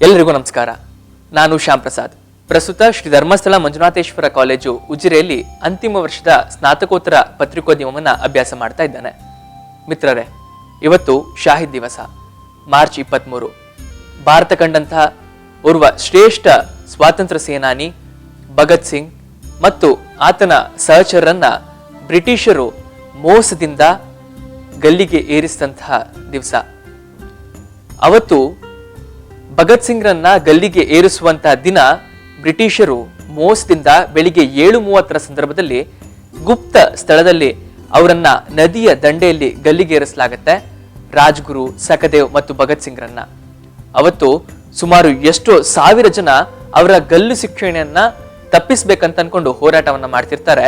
ಎಲ್ಲರಿಗೂ ನಮಸ್ಕಾರ. ನಾನು ಶ್ಯಾಮ್ ಪ್ರಸಾದ್. ಪ್ರಸ್ತುತ ಶ್ರೀ ಧರ್ಮಸ್ಥಳ ಮಂಜುನಾಥೇಶ್ವರ ಕಾಲೇಜು ಉಜಿರೆಯಲ್ಲಿ ಅಂತಿಮ ವರ್ಷದ ಸ್ನಾತಕೋತ್ತರ ಪತ್ರಿಕೋದ್ಯಮವನ್ನು ಅಭ್ಯಾಸ ಮಾಡ್ತಾ ಇದ್ದಾನೆ. ಮಿತ್ರರೇ, ಇವತ್ತು ಶಾಹಿದ್ ದಿವಸ, ಮಾರ್ಚ್ ಇಪ್ಪತ್ತ್ಮೂರು ಭಾರತ ಕಂಡಂತಹ ಓರ್ವ ಶ್ರೇಷ್ಠ ಸ್ವಾತಂತ್ರ್ಯ ಸೇನಾನಿ ಭಗತ್ ಸಿಂಗ್ ಮತ್ತು ಆತನ ಸಹಚರರನ್ನ ಬ್ರಿಟಿಷರು ಮೋಸದಿಂದ ಗಲ್ಲಿಗೆ ಏರಿಸಿದಂತಹ ದಿವಸ. ಅವತ್ತು ಭಗತ್ ಸಿಂಗ್ರನ್ನ ಗಲ್ಲಿಗೆ ಏರಿಸುವಂತಹ ದಿನ ಬ್ರಿಟಿಷರು ಮೋಸದಿಂದ ಬೆಳಿಗ್ಗೆ ಏಳು ಮೂವತ್ತರ ಸಂದರ್ಭದಲ್ಲಿ ಗುಪ್ತ ಸ್ಥಳದಲ್ಲಿ ಅವರನ್ನ ನದಿಯ ದಂಡೆಯಲ್ಲಿ ಗಲ್ಲಿಗೆ ಏರಿಸಲಾಗತ್ತೆ. ರಾಜ್ಗುರು ಸಖದೇವ್ ಮತ್ತು ಭಗತ್ ಸಿಂಗ್ರನ್ನ. ಅವತ್ತು ಸುಮಾರು ಎಷ್ಟೋ ಸಾವಿರ ಜನ ಅವರ ಗಲ್ಲು ಶಿಕ್ಷಣೆಯನ್ನ ತಪ್ಪಿಸ್ಬೇಕಂತ ಅನ್ಕೊಂಡು ಹೋರಾಟವನ್ನ ಮಾಡ್ತಿರ್ತಾರೆ.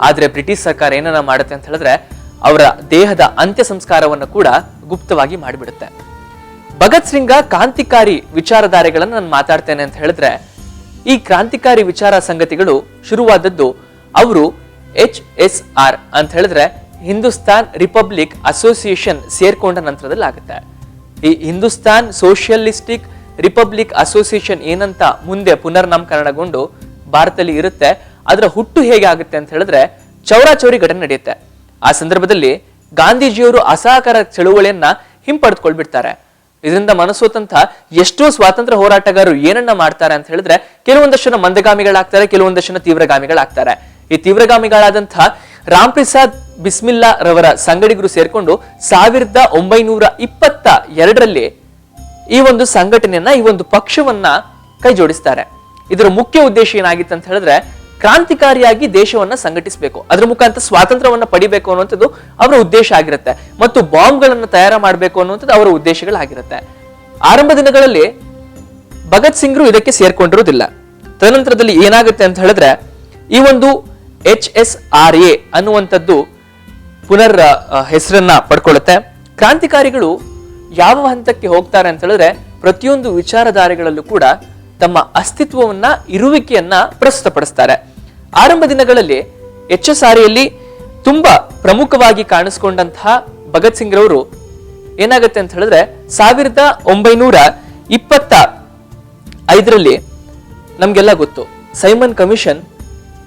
ಆದ್ರೆ ಬ್ರಿಟಿಷ್ ಸರ್ಕಾರ ಏನನ್ನ ಮಾಡುತ್ತೆ ಅಂತ ಹೇಳಿದ್ರೆ ಅವರ ದೇಹದ ಅಂತ್ಯ ಸಂಸ್ಕಾರವನ್ನು ಕೂಡ ಗುಪ್ತವಾಗಿ ಮಾಡಿಬಿಡುತ್ತೆ. ಭಗತ್ ಸಿಂಗ ಕ್ರಾಂತಿಕಾರಿ ವಿಚಾರಧಾರೆಗಳನ್ನು ನಾನು ಮಾತಾಡ್ತೇನೆ ಅಂತ ಹೇಳಿದ್ರೆ, ಈ ಕ್ರಾಂತಿಕಾರಿ ವಿಚಾರ ಸಂಗತಿಗಳು ಶುರುವಾದದ್ದು ಅವರು ಎಚ್ ಎಸ್ ಆರ್ ಅಂತ ಹೇಳಿದ್ರೆ ಹಿಂದೂಸ್ತಾನ್ ರಿಪಬ್ಲಿಕ್ ಅಸೋಸಿಯೇಷನ್ ಸೇರ್ಕೊಂಡ ನಂತರದಲ್ಲಿ ಆಗುತ್ತೆ ಈ ಹಿಂದೂಸ್ತಾನ್ ಸೋಷಿಯಲಿಸ್ಟಿಕ್ ರಿಪಬ್ಲಿಕ್ ಅಸೋಸಿಯೇಷನ್ ಏನಂತ ಮುಂದೆ ಪುನರ್ನಾಮಕರಣಗೊಂಡು ಭಾರತದಲ್ಲಿ ಇರುತ್ತೆ, ಅದರ ಹುಟ್ಟು ಹೇಗೆ ಆಗುತ್ತೆ ಅಂತ ಹೇಳಿದ್ರೆ ಚೌರಾಚೌರಿ ಘಟನೆ ನಡೆಯುತ್ತೆ. ಆ ಸಂದರ್ಭದಲ್ಲಿ ಗಾಂಧೀಜಿಯವರು ಅಸಹಕಾರ ಚಳುವಳಿಯನ್ನ ಹಿಂಪಡೆದುಕೊಳ್ಬಿಡ್ತಾರೆ. ಇದರಿಂದ ಮನಸ್ಸೋತಂತಹ ಎಷ್ಟೋ ಸ್ವಾತಂತ್ರ್ಯ ಹೋರಾಟಗಾರರು ಏನನ್ನ ಮಾಡ್ತಾರೆ ಅಂತ ಹೇಳಿದ್ರೆ ಕೆಲವೊಂದಷ್ಟು ಜನ ಮಂದಗಾಮಿಗಳಾಗ್ತಾರೆ, ಕೆಲವೊಂದಷ್ಟು ಜನ ತೀವ್ರಗಾಮಿಗಳಾಗ್ತಾರೆ. ಈ ತೀವ್ರಗಾಮಿಗಳಾದಂತಹ ರಾಮ್ ಪ್ರಸಾದ್ ಬಿಸ್ಮಿಲ್ಲಾ ರವರ ಸಂಗಡಿಗರು ಸೇರ್ಕೊಂಡು ಸಾವಿರದ ಒಂಬೈನೂರ ಇಪ್ಪತ್ತ ಎರಡರಲ್ಲಿ ಈ ಒಂದು ಸಂಘಟನೆಯನ್ನ, ಈ ಒಂದು ಪಕ್ಷವನ್ನ ಕೈ ಜೋಡಿಸ್ತಾರೆ ಇದರ ಮುಖ್ಯ ಉದ್ದೇಶ ಏನಾಗಿತ್ತು ಅಂತ ಹೇಳಿದ್ರೆ ಕ್ರಾಂತಿಕಾರಿಯಾಗಿ ದೇಶವನ್ನ ಸಂಘಟಿಸಬೇಕು. ಅದ್ರ ಮುಖಾಂತರ ಸ್ವಾತಂತ್ರ್ಯವನ್ನ ಪಡಿಬೇಕು ಅನ್ನುವಂಥದ್ದು ಅವರ ಉದ್ದೇಶ ಆಗಿರುತ್ತೆ. ಮತ್ತು ಬಾಂಬ್ಗಳನ್ನು ತಯಾರ ಮಾಡಬೇಕು ಅನ್ನುವಂಥದ್ದು ಅವರ ಉದ್ದೇಶಗಳಾಗಿರುತ್ತೆ. ಆರಂಭ ದಿನಗಳಲ್ಲಿ ಭಗತ್ ಸಿಂಗ್ರು ಇದಕ್ಕೆ ಸೇರ್ಕೊಂಡಿರುವುದಿಲ್ಲ. ತದನಂತರದಲ್ಲಿ ಏನಾಗುತ್ತೆ ಅಂತ ಹೇಳಿದ್ರೆ, ಈ ಒಂದು ಎಚ್ ಎಸ್ ಆರ್ ಎ ಅನ್ನುವಂಥದ್ದು ಪುನರ್ ಹೆಸರನ್ನ ಪಡ್ಕೊಳ್ಳುತ್ತೆ. ಕ್ರಾಂತಿಕಾರಿಗಳು ಯಾವ ಹಂತಕ್ಕೆ ಹೋಗ್ತಾರೆ ಅಂತ ಹೇಳಿದ್ರೆ, ಪ್ರತಿಯೊಂದು ವಿಚಾರಧಾರೆಗಳಲ್ಲೂ ಕೂಡ ತಮ್ಮ ಅಸ್ತಿತ್ವವನ್ನ, ಇರುವಿಕೆಯನ್ನ ಪ್ರಸ್ತುತಪಡಿಸ್ತಾರೆ. ಆರಂಭ ದಿನಗಳಲ್ಲಿ ಎಚ್ ಎಸ್ ತುಂಬಾ ಪ್ರಮುಖವಾಗಿ ಕಾಣಿಸ್ಕೊಂಡಂತಹ ಭಗತ್ ಸಿಂಗ್ ರವರು ಏನಾಗುತ್ತೆ ಅಂತ ಹೇಳಿದ್ರೆ, ಸಾವಿರದ ಒಂಬೈನೂರ ಇಪ್ಪತ್ತ ಐದರಲ್ಲಿ ನಮ್ಗೆಲ್ಲ ಗೊತ್ತು, ಸೈಮನ್ ಕಮಿಷನ್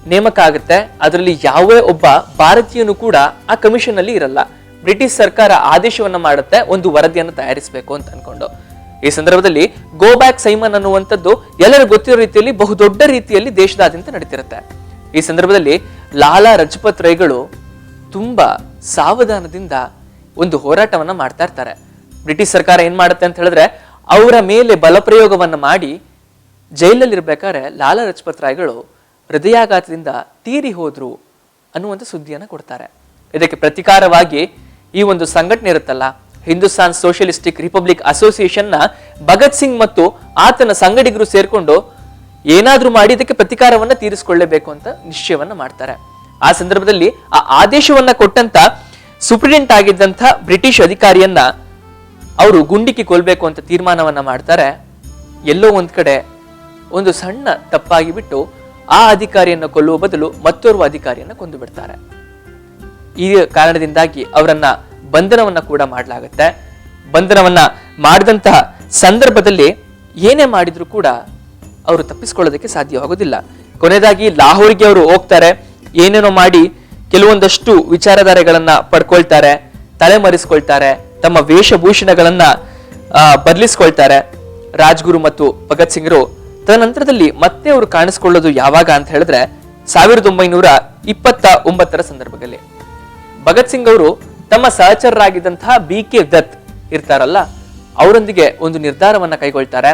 ನೇಮಕ ಆಗುತ್ತೆ, ಅದರಲ್ಲಿ ಯಾವೇ ಒಬ್ಬ ಭಾರತೀಯನು ಕೂಡ ಆ ಕಮಿಷನ್ ಅಲ್ಲಿ ಇರಲ್ಲ. ಬ್ರಿಟಿಷ್ ಸರ್ಕಾರ ಆದೇಶವನ್ನ ಮಾಡುತ್ತೆ, ಒಂದು ವರದಿಯನ್ನು ತಯಾರಿಸಬೇಕು ಅಂತ ಅನ್ಕೊಂಡು. ಈ ಸಂದರ್ಭದಲ್ಲಿ ಗೋ ಬ್ಯಾಕ್ ಸೈಮನ್ ಅನ್ನುವಂಥದ್ದು ಎಲ್ಲರಿಗೂ ಗೊತ್ತಿರೋ ರೀತಿಯಲ್ಲಿ ಬಹುದೊಡ್ಡ ರೀತಿಯಲ್ಲಿ ದೇಶದಾದ್ಯಂತ ನಡೀತಿರುತ್ತೆ. ಈ ಸಂದರ್ಭದಲ್ಲಿ ಲಾಲಾ ರಜಪತ್ ರೈಗಳು ತುಂಬಾ ಸಾವಧಾನದಿಂದ ಒಂದು ಹೋರಾಟವನ್ನ ಮಾಡ್ತಾ ಇರ್ತಾರೆ. ಬ್ರಿಟಿಷ್ ಸರ್ಕಾರ ಏನ್ ಮಾಡುತ್ತೆ ಅಂತ ಹೇಳಿದ್ರೆ ಅವರ ಮೇಲೆ ಬಲಪ್ರಯೋಗವನ್ನ ಮಾಡಿ ಜೈಲಲ್ಲಿರ್ಬೇಕಾದ್ರೆ ಲಾಲಾ ರಜಪತ್ ರಾಯ್ಗಳು ಹೃದಯಾಘಾತದಿಂದ ತೀರಿ ಹೋದ್ರು ಅನ್ನುವಂಥ ಸುದ್ದಿಯನ್ನ ಕೊಡ್ತಾರೆ. ಇದಕ್ಕೆ ಪ್ರತಿಕಾರವಾಗಿ ಈ ಒಂದು ಸಂಘಟನೆ ಇರುತ್ತಲ್ಲ ಹಿಂದೂಸ್ತಾನ್ ಸೋಷಿಯಲಿಸ್ಟಿಕ್ ರಿಪಬ್ಲಿಕ್ ಅಸೋಸಿಯೇಷನ್ನ ಭಗತ್ ಸಿಂಗ್ ಮತ್ತು ಆತನ ಸಂಗಡಿಗರು ಸೇರ್ಕೊಂಡು ಏನಾದರೂ ಮಾಡಿ ಇದಕ್ಕೆ ಪ್ರತಿಕಾರವನ್ನ ತೀರಿಸಿಕೊಳ್ಳಬೇಕು ಅಂತ ನಿಶ್ಚಯವನ್ನು ಮಾಡ್ತಾರೆ. ಆ ಸಂದರ್ಭದಲ್ಲಿ ಆ ಆದೇಶವನ್ನ ಕೊಟ್ಟಂತ ಸುಪ್ರಿಡೆಂಟ್ ಆಗಿದ್ದಂಥ ಬ್ರಿಟಿಷ್ ಅಧಿಕಾರಿಯನ್ನ ಅವರು ಗುಂಡಿಕ್ಕಿ ಕೊಲ್ಬೇಕು ಅಂತ ತೀರ್ಮಾನವನ್ನ ಮಾಡ್ತಾರೆ. ಎಲ್ಲೋ ಒಂದ್ ಕಡೆ ಒಂದು ಸಣ್ಣ ತಪ್ಪಾಗಿ ಬಿಟ್ಟು ಆ ಅಧಿಕಾರಿಯನ್ನು ಕೊಲ್ಲುವ ಬದಲು ಮತ್ತೋರ್ವ ಅಧಿಕಾರಿಯನ್ನ ಕೊಂದು ಬಿಡ್ತಾರೆ. ಈ ಕಾರಣದಿಂದಾಗಿ ಅವರನ್ನ ಬಂಧನವನ್ನ ಕೂಡ ಮಾಡಲಾಗುತ್ತೆ. ಬಂಧನವನ್ನು ಮಾಡಿದಂತಹ ಸಂದರ್ಭದಲ್ಲಿ ಏನೇ ಮಾಡಿದರೂ ಕೂಡ ಅವರು ತಪ್ಪಿಸ್ಕೊಳ್ಳೋದಕ್ಕೆ ಸಾಧ್ಯವಾಗೋದಿಲ್ಲ. ಕೊನೆಯದಾಗಿ ಲಾಹೋರ್ಗೆ ಅವರು ಹೋಗ್ತಾರೆ. ಏನೇನೋ ಮಾಡಿ ಕೆಲವೊಂದಷ್ಟು ವಿಚಾರಧಾರೆಗಳನ್ನ ಪಡ್ಕೊಳ್ತಾರೆ, ತಲೆಮರೆಸ್ಕೊಳ್ತಾರೆ, ತಮ್ಮ ವೇಷಭೂಷಣಗಳನ್ನ ಬದಲಿಸ್ಕೊಳ್ತಾರೆ ರಾಜ್ಗುರು ಮತ್ತು ಭಗತ್ ಸಿಂಗ್ರು ತದನಂತರದಲ್ಲಿ ಮತ್ತೆ ಅವರು ಕಾಣಿಸ್ಕೊಳ್ಳೋದು ಯಾವಾಗ ಅಂತ ಹೇಳಿದ್ರೆ ಸಾವಿರದ ಒಂಬೈನೂರ ಇಪ್ಪತ್ತ ಒಂಬತ್ತರ ಸಂದರ್ಭದಲ್ಲಿ. ಭಗತ್ ಸಿಂಗ್ ಅವರು ತಮ್ಮ ಸಹಚರರಾಗಿದ್ದಂತಹ ಬಿ ಕೆ ದತ್ ಇರ್ತಾರಲ್ಲ, ಅವರೊಂದಿಗೆ ಒಂದು ನಿರ್ಧಾರವನ್ನ ಕೈಗೊಳ್ತಾರೆ.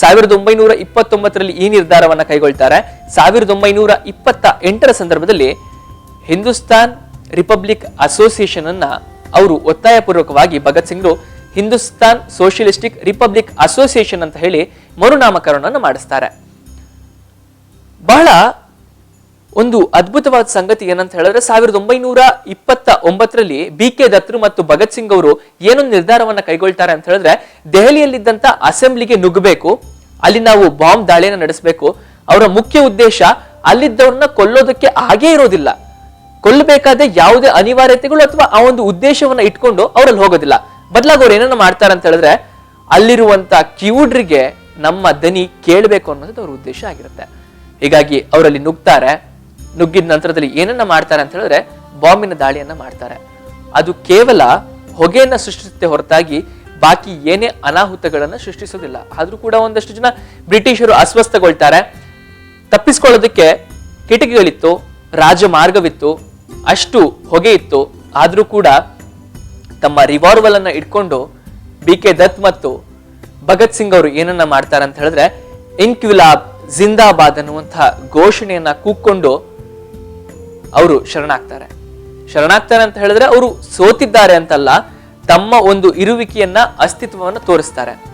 ಸಾವಿರದ ಒಂಬೈನೂರ ಇಪ್ಪತ್ತೊಂಬತ್ತರಲ್ಲಿ ಈ ನಿರ್ಧಾರವನ್ನ ಕೈಗೊಳ್ತಾರೆ. ಸಾವಿರದ ಒಂಬೈನೂರ ಇಪ್ಪತ್ತ ಎಂಟರ ಸಂದರ್ಭದಲ್ಲಿ ಹಿಂದೂಸ್ತಾನ್ ರಿಪಬ್ಲಿಕ್ ಅಸೋಸಿಯೇಷನ್ ಅನ್ನ ಅವರು ಒತ್ತಾಯಪೂರ್ವಕವಾಗಿ ಭಗತ್ ಸಿಂಗ್ರು ಹಿಂದೂಸ್ತಾನ್ ಸೋಷಿಯಲಿಸ್ಟಿಕ್ ರಿಪಬ್ಲಿಕ್ ಅಸೋಸಿಯೇಷನ್ ಅಂತ ಹೇಳಿ ಮರುನಾಮಕರಣವನ್ನು ಮಾಡಿಸ್ತಾರೆ. ಬಹಳ ಒಂದು ಅದ್ಭುತವಾದ ಸಂಗತಿ ಏನಂತ ಹೇಳಿದ್ರೆ ಸಾವಿರದ ಒಂಬೈನೂರ ಇಪ್ಪತ್ತ ಒಂಬತ್ತರಲ್ಲಿ ಬಿ ಕೆ ದತ್ರು ಮತ್ತು ಭಗತ್ ಸಿಂಗ್ ಅವರು ಏನೊಂದು ನಿರ್ಧಾರವನ್ನ ಕೈಗೊಳ್ತಾರೆ ಅಂತ ಹೇಳಿದ್ರೆ ದೆಹಲಿಯಲ್ಲಿದ್ದಂತ ಅಸೆಂಬ್ಲಿಗೆ ನುಗ್ಗಬೇಕು, ಅಲ್ಲಿ ನಾವು ಬಾಂಬ್ ದಾಳಿಯನ್ನು ನಡೆಸಬೇಕು. ಅವರ ಮುಖ್ಯ ಉದ್ದೇಶ ಅಲ್ಲಿದ್ದವ್ರನ್ನ ಕೊಲ್ಲೋದಕ್ಕೆ ಹಾಗೇ ಇರೋದಿಲ್ಲ. ಕೊಲ್ಲಬೇಕಾದ ಯಾವುದೇ ಅನಿವಾರ್ಯತೆಗಳು ಅಥವಾ ಆ ಒಂದು ಉದ್ದೇಶವನ್ನ ಇಟ್ಕೊಂಡು ಅವರಲ್ಲಿ ಹೋಗೋದಿಲ್ಲ. ಬದಲಾಗಿ ಅವ್ರು ಏನನ್ನ ಮಾಡ್ತಾರೆ ಅಂತ ಹೇಳಿದ್ರೆ ಅಲ್ಲಿರುವಂತ ಕಿವುಡ್ರಿಗೆ ನಮ್ಮ ದನಿ ಕೇಳಬೇಕು ಅನ್ನೋದು ಅವ್ರ ಉದ್ದೇಶ ಆಗಿರುತ್ತೆ. ಹೀಗಾಗಿ ಅವರಲ್ಲಿ ನುಗ್ತಾರೆ. ನುಗ್ಗಿದ ನಂತರದಲ್ಲಿ ಏನನ್ನ ಮಾಡ್ತಾರೆ ಅಂತ ಹೇಳಿದ್ರೆ ಬಾಂಬಿನ ದಾಳಿಯನ್ನ ಮಾಡ್ತಾರೆ. ಅದು ಕೇವಲ ಹೊಗೆಯನ್ನ ಸೃಷ್ಟಿಸುತ್ತೆ ಹೊರತಾಗಿ ಬಾಕಿ ಏನೇ ಅನಾಹುತಗಳನ್ನ ಸೃಷ್ಟಿಸೋದಿಲ್ಲ. ಆದ್ರೂ ಕೂಡ ಒಂದಷ್ಟು ಜನ ಬ್ರಿಟಿಷರು ಅಸ್ವಸ್ಥಗೊಳ್ತಾರೆ. ತಪ್ಪಿಸ್ಕೊಳ್ಳೋದಕ್ಕೆ ಕಿಟಕಿಗಳಿತ್ತು, ರಾಜಮಾರ್ಗವಿತ್ತು, ಅಷ್ಟು ಹೊಗೆ ಇತ್ತು. ಆದ್ರೂ ಕೂಡ ತಮ್ಮ ರಿವಾಲ್ವಲ್ ಅನ್ನ ಇಟ್ಕೊಂಡು ಬಿ ಕೆ ದತ್ ಮತ್ತು ಭಗತ್ ಸಿಂಗ್ ಅವರು ಏನನ್ನ ಮಾಡ್ತಾರೆ ಅಂತ ಹೇಳಿದ್ರೆ, ಇನ್ಕ್ವಿಲಾಬ್, ಜಿಂದಾಬಾದ್ ಅನ್ನುವಂತಹ ಘೋಷಣೆಯನ್ನ ಕೂಕ್ಕೊಂಡು ಅವರು ಶರಣಾಗ್ತಾರೆ. ಶರಣಾಗ್ತಾರೆ ಅಂತ ಹೇಳಿದ್ರೆ ಅವರು ಸೋತಿದ್ದಾರೆ ಅಂತಲ್ಲ, ತಮ್ಮ ಒಂದು ಇರುವಿಕೆಯನ್ನ ಅಸ್ತಿತ್ವವನ್ನು ತೋರಿಸ್ತಾರೆ.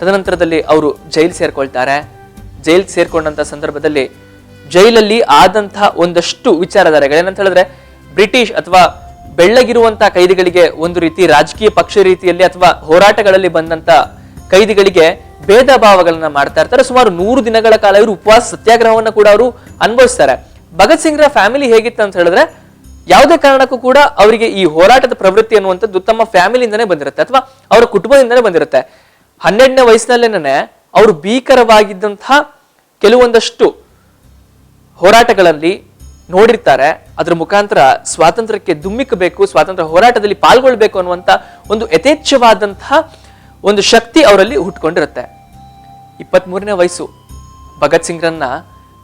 ತದನಂತರದಲ್ಲಿ ಅವರು ಜೈಲ್ ಸೇರ್ಕೊಳ್ತಾರೆ. ಜೈಲ್ ಸೇರ್ಕೊಂಡಂತ ಸಂದರ್ಭದಲ್ಲಿ ಜೈಲಲ್ಲಿ ಆದಂತಹ ಒಂದಷ್ಟು ವಿಚಾರಧಾರೆಗಳು ಏನಂತ ಹೇಳಿದ್ರೆ, ಬ್ರಿಟಿಷ್ ಅಥವಾ ಬೆಳ್ಳಗಿರುವಂತಹ ಕೈದಿಗಳಿಗೆ ಒಂದು ರೀತಿ ರಾಜಕೀಯ ಪಕ್ಷ ರೀತಿಯಲ್ಲಿ ಅಥವಾ ಹೋರಾಟಗಳಲ್ಲಿ ಬಂದಂತ ಕೈದಿಗಳಿಗೆ ಭೇದ ಭಾವಗಳನ್ನ ಮಾಡ್ತಾ ಇರ್ತಾರೆ. ಸುಮಾರು ನೂರು ದಿನಗಳ ಕಾಲ ಇವರು ಉಪವಾಸ ಸತ್ಯಾಗ್ರಹವನ್ನು ಕೂಡ ಅವರು ಅನುಭವಿಸ್ತಾರೆ. ಭಗತ್ ಸಿಂಗ್ರ ಫ್ಯಾಮಿಲಿ ಹೇಗಿತ್ತು ಅಂತ ಹೇಳಿದ್ರೆ, ಯಾವುದೇ ಕಾರಣಕ್ಕೂ ಕೂಡ ಅವರಿಗೆ ಈ ಹೋರಾಟದ ಪ್ರವೃತ್ತಿ ಅನ್ನುವಂಥದ್ದು ತಮ್ಮ ಫ್ಯಾಮಿಲಿಯಿಂದನೇ ಬಂದಿರುತ್ತೆ, ಅಥವಾ ಅವರ ಕುಟುಂಬದಿಂದನೇ ಬಂದಿರುತ್ತೆ. ಹನ್ನೆರಡನೇ ವಯಸ್ಸಿನಲ್ಲೇನೆ ಅವರು ಭೀಕರವಾಗಿದ್ದಂತಹ ಕೆಲವೊಂದಷ್ಟು ಹೋರಾಟಗಳಲ್ಲಿ ನೋಡಿರ್ತಾರೆ. ಅದರ ಮುಖಾಂತರ ಸ್ವಾತಂತ್ರ್ಯಕ್ಕೆ ದುಮ್ಮಿಕ್ಕಬೇಕು ಸ್ವಾತಂತ್ರ್ಯ ಹೋರಾಟದಲ್ಲಿ ಪಾಲ್ಗೊಳ್ಬೇಕು ಅನ್ನುವಂಥ ಒಂದು ಯಥೇಚ್ಛವಾದಂತಹ ಒಂದು ಶಕ್ತಿ ಅವರಲ್ಲಿ ಹುಟ್ಕೊಂಡಿರುತ್ತೆ. ಇಪ್ಪತ್ಮೂರನೇ ವಯಸ್ಸು ಭಗತ್ ಸಿಂಗ್ರನ್ನ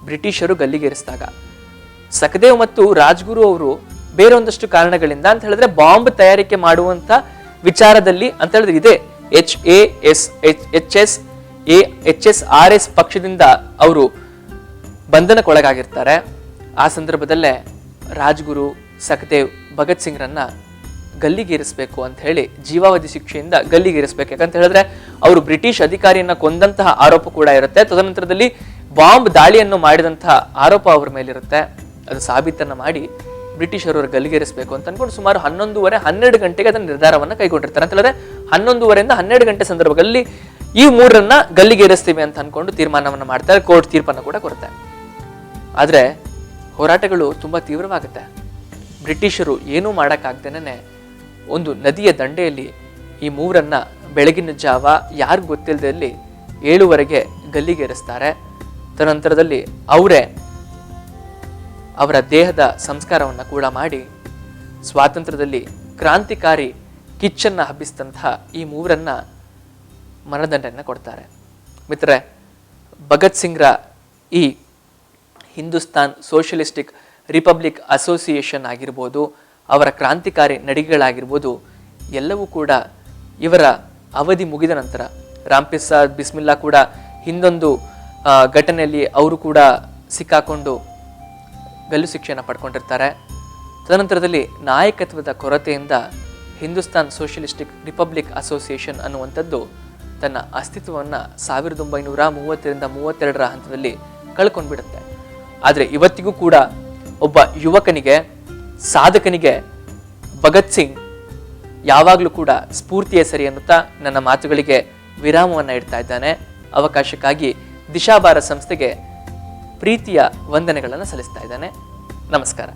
ಬ್ರಿಟಿಷರು ಗಲ್ಲಿಗೇರಿಸಿದಾಗ. ಸಖದೇವ್ ಮತ್ತು ರಾಜ್ಗುರು ಅವರು ಬೇರೆ ಒಂದಷ್ಟು ಕಾರಣಗಳಿಂದ ಅಂತ ಹೇಳಿದ್ರೆ ಬಾಂಬ್ ತಯಾರಿಕೆ ಮಾಡುವಂತ ವಿಚಾರದಲ್ಲಿ ಅಂತ ಹೇಳಿದ್ರೆ ಇದೆ. H A S H S A H S R S ಪಕ್ಷದಿಂದ ಅವರು ಬಂಧನಕ್ಕೊಳಗಾಗಿರ್ತಾರೆ. ಆ ಸಂದರ್ಭದಲ್ಲೇ ರಾಜ್ಗುರು ಸಖದೇವ್ ಭಗತ್ ಸಿಂಗ್ರನ್ನ ಗಲ್ಲಿಗೇರಿಸಬೇಕು ಅಂತ ಹೇಳಿ ಜೀವಾವಧಿ ಶಿಕ್ಷೆಯಿಂದ ಗಲ್ಲಿಗೇರಿಸಬೇಕು. ಯಾಕಂತ ಹೇಳಿದ್ರೆ ಅವರು ಬ್ರಿಟಿಷ್ ಅಧಿಕಾರಿಯನ್ನ ಕೊಂದಂತಹ ಆರೋಪ ಕೂಡ ಇರುತ್ತೆ. ತದನಂತರದಲ್ಲಿ ಬಾಂಬ್ ದಾಳಿಯನ್ನು ಮಾಡಿದಂತಹ ಆರೋಪ ಅವರ ಮೇಲಿರುತ್ತೆ. ಅದು ಸಾಬೀತನ್ನು ಮಾಡಿ ಬ್ರಿಟಿಷರು ಗಲ್ಲಿಗೇರಿಸಬೇಕು ಅಂತ ಅನ್ಕೊಂಡು ಸುಮಾರು ಹನ್ನೊಂದುವರೆ, ಹನ್ನೆರಡು ಗಂಟೆಗೆ ಅದನ್ನು ನಿರ್ಧಾರವನ್ನು ಕೈಗೊಂಡಿರ್ತಾರೆ. ಅಂತ ಹೇಳಿದ್ರೆ ಹನ್ನೊಂದುವರೆಯಿಂದ ಹನ್ನೆರಡು ಗಂಟೆ ಸಂದರ್ಭದಲ್ಲಿ ಈ ಮೂರನ್ನ ಗಲ್ಲಿಗೇರಿಸ್ತೀವಿ ಅಂತ ಅನ್ಕೊಂಡು ತೀರ್ಮಾನವನ್ನು ಮಾಡ್ತಾರೆ. ಕೋರ್ಟ್ ತೀರ್ಪನ್ನು ಕೂಡ ಕೊಡುತ್ತೆ. ಆದರೆ ಹೋರಾಟಗಳು ತುಂಬ ತೀವ್ರವಾಗುತ್ತೆ. ಬ್ರಿಟಿಷರು ಏನೂ ಮಾಡೋಕ್ಕಾಗ್ದೇನೆ ಒಂದು ನದಿಯ ದಂಡೆಯಲ್ಲಿ ಈ ಮೂರನ್ನ ಬೆಳಗಿನ ಜಾವ ಯಾರಿಗೂ ಗೊತ್ತಿಲ್ಲದಲ್ಲಿ ಏಳುವರೆಗೆ ಗಲ್ಲಿಗೇರಿಸ್ತಾರೆ. ತದನಂತರದಲ್ಲಿ ಅವರೇ ಅವರ ದೇಹದ ಸಂಸ್ಕಾರವನ್ನು ಕೂಡ ಮಾಡಿ ಸ್ವಾತಂತ್ರ್ಯದಲ್ಲಿ ಕ್ರಾಂತಿಕಾರಿ ಕಿಚ್ಚನ್ನು ಹಬ್ಬಿಸಿದಂತಹ ಈ ಮೂವರನ್ನು ಮರಣದಂಡನೆ ಕೊಡ್ತಾರೆ. ಮಿತ್ರರೆ, ಭಗತ್ ಸಿಂಗ್ರ ಈ ಹಿಂದೂಸ್ತಾನ್ ಸೋಷಲಿಸ್ಟಿಕ್ ರಿಪಬ್ಲಿಕ್ ಅಸೋಸಿಯೇಷನ್ ಆಗಿರ್ಬೋದು, ಅವರ ಕ್ರಾಂತಿಕಾರಿ ನಡಿಗೆಗಳಾಗಿರ್ಬೋದು, ಎಲ್ಲವೂ ಕೂಡ ಇವರ ಅವಧಿ ಮುಗಿದ ನಂತರ ರಾಮ್ಪಿಸಾದ್ ಬಿಸ್ಮಿಲ್ಲಾ ಕೂಡ ಹಿಂದೊಂದು ಘಟನೆಯಲ್ಲಿ ಅವರು ಕೂಡ ಸಿಕ್ಕಾಕೊಂಡು ಗಲ್ಲು ಶಿಕ್ಷೆಯನ್ನು ಪಡ್ಕೊಂಡಿರ್ತಾರೆ. ತದನಂತರದಲ್ಲಿ ನಾಯಕತ್ವದ ಕೊರತೆಯಿಂದ ಹಿಂದೂಸ್ತಾನ್ ಸೋಷಿಯಲಿಸ್ಟಿಕ್ ರಿಪಬ್ಲಿಕ್ ಅಸೋಸಿಯೇಷನ್ ಅನ್ನುವಂಥದ್ದು ತನ್ನ ಅಸ್ತಿತ್ವವನ್ನು ಸಾವಿರದ ಒಂಬೈನೂರ ಮೂವತ್ತರಿಂದ ಮೂವತ್ತೆರಡರ ಹಂತದಲ್ಲಿ ಕಳ್ಕೊಂಡ್ಬಿಡುತ್ತೆ. ಆದರೆ ಇವತ್ತಿಗೂ ಕೂಡ ಒಬ್ಬ ಯುವಕನಿಗೆ, ಸಾಧಕನಿಗೆ ಭಗತ್ ಸಿಂಗ್ ಯಾವಾಗಲೂ ಕೂಡ ಸ್ಫೂರ್ತಿಯ ಸರಿ ಅನ್ನುತ್ತಾ ನನ್ನ ಮಾತುಗಳಿಗೆ ವಿರಾಮವನ್ನು ಇಡ್ತಾ ಇದ್ದಾನೆ. ಅವಕಾಶಕ್ಕಾಗಿ ದಿಶಾಭಾರ ಸಂಸ್ಥೆಗೆ ಪ್ರೀತಿಯ ವಂದನೆಗಳನ್ನು ಸಲ್ಲಿಸ್ತಾ ಇದ್ದಾನೆ. ನಮಸ್ಕಾರ.